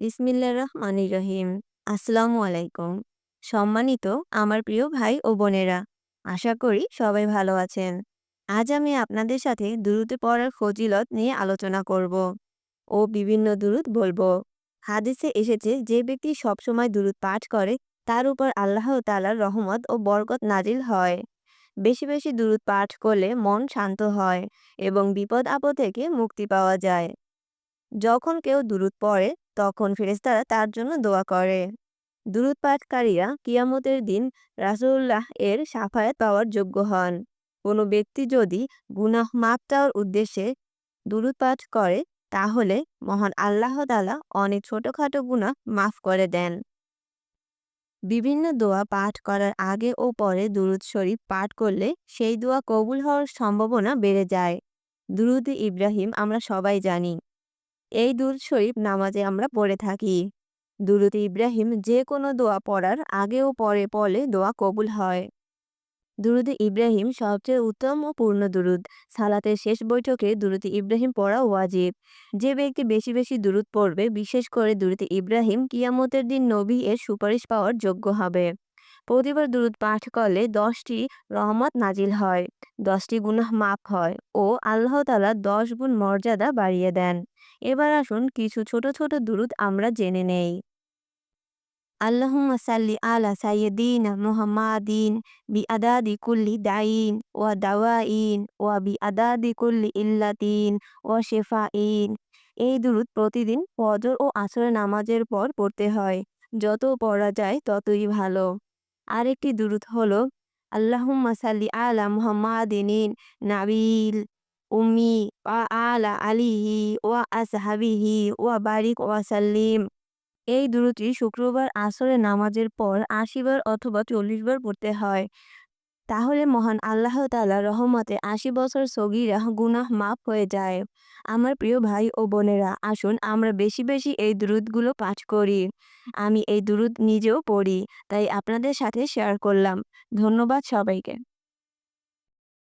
ইসমিল্লা রহমানির রহিম। আসসালামু আলাইকুম। সম্মানিত আমার প্রিয় ভাই ও বোনেরা, আশা করি সবাই ভালো আছেন। আজ আমি আপনাদের সাথে দুরুদে পড়ার ফজিলত নিয়ে আলোচনা করব ও বিভিন্ন দুরুদ বলব। হাদিসে এসেছে, যে ব্যক্তি সবসময় দুরুদ পাঠ করে, তার উপর আল্লাহ তালার রহমত ও বরকত নাজিল হয়। বেশি বেশি দুরুদ পাঠ করলে মন শান্ত হয় এবং বিপদ আপদ থেকে মুক্তি পাওয়া যায়। যখন কেউ দুরুদ পড়ে তখন ফেরেস্তারা তার জন্য দোয়া করে। দুরুদ পাঠকারীরা কিয়ামতের দিন রাসুল্লাহ এর সাফায়াত পাওয়ার যোগ্য হন। কোনো ব্যক্তি যদি গুনাহ মাপ চাওয়ার উদ্দেশ্যে দুরুদ করে, তাহলে মহান আল্লাহ তালা অনেক ছোটখাটো গুনাহ মাফ করে দেন। বিভিন্ন দোয়া পাঠ করার আগে ও পরে দুরুদ শরীফ পাঠ করলে সেই দোয়া কবুল হওয়ার সম্ভাবনা বেড়ে যায়। দুরুদ ইব্রাহিম আমরা সবাই জানি। এই দুরুদ শরীফ নামাজে আমরা পড়ে থাকি। দুরুদ ইব্রাহিম যে কোনো দোয়া পড়ার আগে ও পরে পড়লে দোয়া কবুল হয়। দুরুদ ইব্রাহিম সবচেয়ে উত্তম ও পূর্ণ দুরুদ। সালাতের শেষ বৈঠকে দুরুদ ইব্রাহিম পড়া ওয়াজিব। যে ব্যক্তি বেশি বেশি দুরুদ পড়বে, বিশেষ করে দুরুদ ইব্রাহিম কিয়ামতের দিন নবী এর সুপারিশ পাওয়ার যোগ্য হবে। প্রতিবার দুরুদ পাঠ করলে দশটি রহমত নাজিল হয়, দশটি গুনাহ মাফ হয় ও আল্লাহ তালা দশ গুণ মর্যাদা বাড়িয়ে দেন। এবার আসুন কিছু ছোট ছোট দুরুদ আমরা জেনে নেই। আল্লাহুম্মা সাল্লি আলা সাইয়্যিদিনা মুহাম্মাদিন বি আদাদি কুল্লি দাইন ওয়া দাওয়াইন ওয়া বি আদাদি কুল্লি ইল্লাতিন ওয়া শেফাইন এই দুরুদ প্রতিদিন ফজর ও আসরের নামাজের পর পড়তে হয়। যত পড়া যায় ততই ভালো। আরেকটি দুরুদ হলো, আল্লাহুম্মা সাল্লি আলা মুহাম্মাদিন নাবিল ওয়া আলা আলিহি ওয়া আসহাবিহি ওয়া বারিক ওয়া সাল্লিম। এই দুরুদটি শুক্রবার আসরে নামাজের পর আশি বার অথবা চল্লিশ বার পড়তে হয়। তাহলে মহান আল্লাহ তালা রহমতে আশি বছর সগিরা গুনাহ মাফ হয়ে যায়। আমার প্রিয় ভাই ও বোনেরা, আসুন আমরা বেশি বেশি এই দুরুদগুলো পাঠ করি। আমি এই দুরুদ নিজেও পড়ি, তাই আপনাদের সাথে শেয়ার করলাম। ধন্যবাদ সবাইকে।